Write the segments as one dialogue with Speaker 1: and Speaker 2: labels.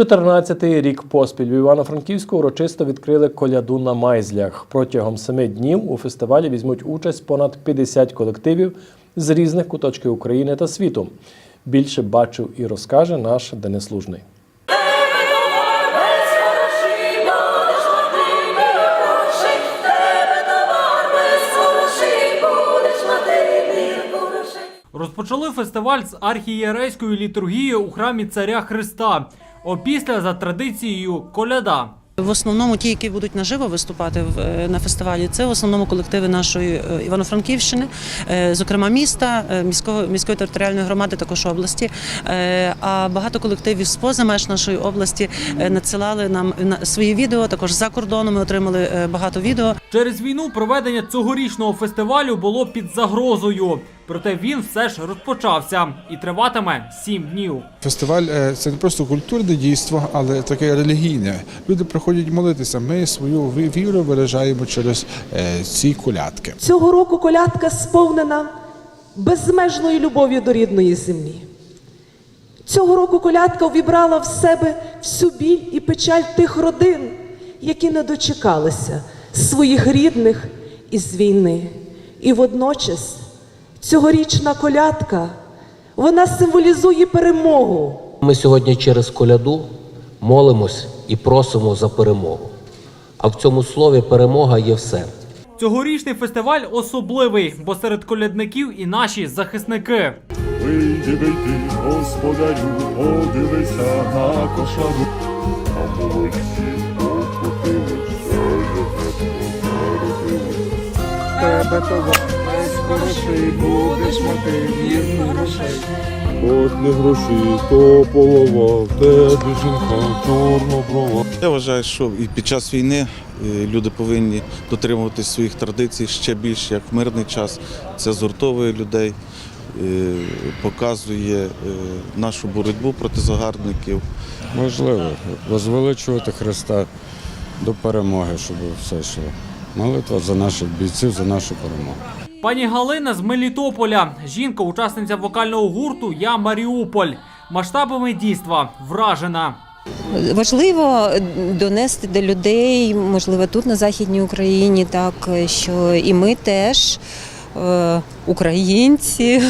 Speaker 1: 14-й рік поспіль в Івано-Франківську урочисто відкрили коляду на майзлях. Протягом семи днів у фестивалі візьмуть участь понад 50 колективів з різних куточків України та світу. Більше бачив і розкаже наш Денис Лужний.
Speaker 2: Розпочали фестиваль з архієрейською літургією у храмі Царя Христа. Опісля за традицією коляда.
Speaker 3: В основному ті, які будуть наживо виступати е, на фестивалі, це в основному колективи нашої е, Івано-Франківщини, е, зокрема міста, міського міської територіальної громади, також області. А багато колективів з поза меж нашої області надсилали нам на- свої відео. Також за кордоном ми отримали багато відео.
Speaker 2: Через війну проведення цьогорічного фестивалю було під загрозою. Проте він все ж розпочався і триватиме сім днів.
Speaker 4: Фестиваль е, це не просто культурне дійство, але таке релігійне. Люди приходять молитися. Ми свою віру виражаємо через е, ці колядки.
Speaker 5: Цього року колядка сповнена безмежною любов'ю до рідної землі. Цього року колядка увібрала в себе всю біль і печаль тих родин, які не дочекалися своїх рідних із війни. І водночас цьогорічна колядка вона символізує перемогу.
Speaker 6: Ми сьогодні через коляду молимось і просимо за перемогу. А в цьому слові перемога є все.
Speaker 2: Цьогорічний фестиваль особливий, бо серед колядників і наші захисники.
Speaker 7: Вийди, вийди, господарю, подивися на кошару. А молодці покотилися, як. Тебе товар хороший, будеш мати вірну грошей. От не гроші, то полова, в тебе жінка чорноброва.
Speaker 8: Я вважаю, що і під час війни е, люди повинні дотримуватись своїх традицій ще більше, як в мирний час. Це згуртовує людей, е, показує е, нашу боротьбу проти загарбників.
Speaker 9: Можливо, возвеличувати Христа до перемоги, щоб все йшло. Молитва за наших бійців, за нашу перемогу.
Speaker 2: Пані Галина з Мелітополя. Жінка, учасниця вокального гурту Я Маріуполь. Масштабами дійства вражена.
Speaker 10: Важливо донести до людей, можливо, тут на Західній Україні, так що і ми теж е, українці,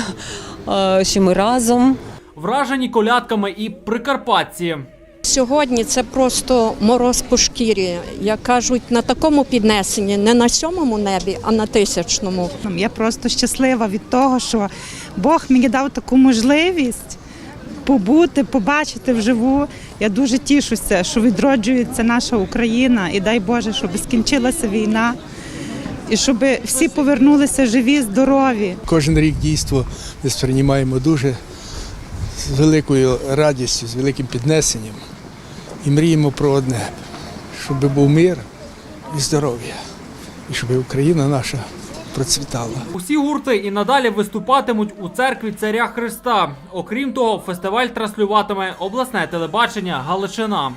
Speaker 10: е, що ми разом.
Speaker 2: Вражені колядками і прикарпатці.
Speaker 11: Сьогодні це просто мороз по шкірі, як кажуть, на такому піднесенні, не на сьомому небі, а на тисячному.
Speaker 12: Я просто щаслива від того, що Бог мені дав таку можливість побути, побачити вживу. Я дуже тішуся, що відроджується наша Україна, і дай Боже, щоб скінчилася війна, і щоб всі повернулися живі, здорові.
Speaker 13: Кожен рік дійство ми сприймаємо дуже з великою радістю, з великим піднесенням і мріємо про одне, щоб був мир і здоров'я, і щоб Україна наша процвітала.
Speaker 2: Усі гурти і надалі виступатимуть у церкві Царя Христа. Окрім того, фестиваль транслюватиме обласне телебачення Галичина.